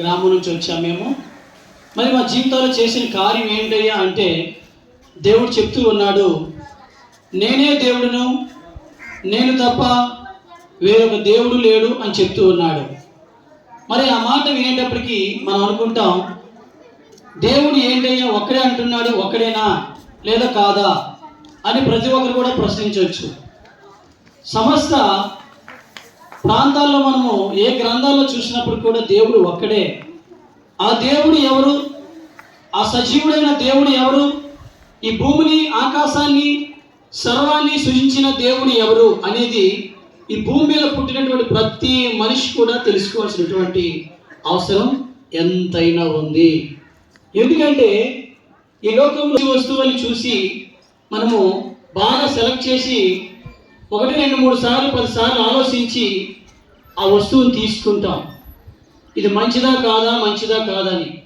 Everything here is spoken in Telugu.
గ్రామం నుంచి వచ్చాము మేము. మరి మా జీవితంలో చేసిన కార్యం ఏంటయ్యా అంటే దేవుడు చెప్తూ ఉన్నాడు నేనే దేవుడును నేను తప్ప వేరొక దేవుడు లేడు అని చెప్తూ ఉన్నాడు. మరి ఆ మాట వినేటప్పటికీ మనం అనుకుంటాం దేవుడు ఏంటయ్యా ఒక్కడే అంటున్నాడు ఒక్కడేనా? లేదా కాదా? అని ప్రతి ఒక్కరు కూడా ప్రశ్నించవచ్చు. సమస్త ప్రాంతాల్లో మనము ఏ గ్రంథాల్లో చూసినప్పుడు కూడా దేవుడు ఒక్కడే. ఆ దేవుడు ఎవరు? ఆ సజీవుడైన దేవుడు ఎవరు? ఈ భూమిని ఆకాశాన్ని సర్వాన్ని సృజించిన దేవుడు ఎవరు అనేది ఈ భూమి మీద పుట్టినటువంటి ప్రతి మనిషి కూడా తెలుసుకోవాల్సినటువంటి అవసరం ఎంతైనా ఉంది. ఎందుకంటే ఈ లోకంలో వస్తువుని చూసి మనము బాగా సెలెక్ట్ చేసి ఒకటి రెండు మూడు సార్లు పది సార్లు ఆలోచించి ఆ వస్తువుని తీసుకుంటాం. ఇది మంచిదా కాదా? మంచిదా కాదా అని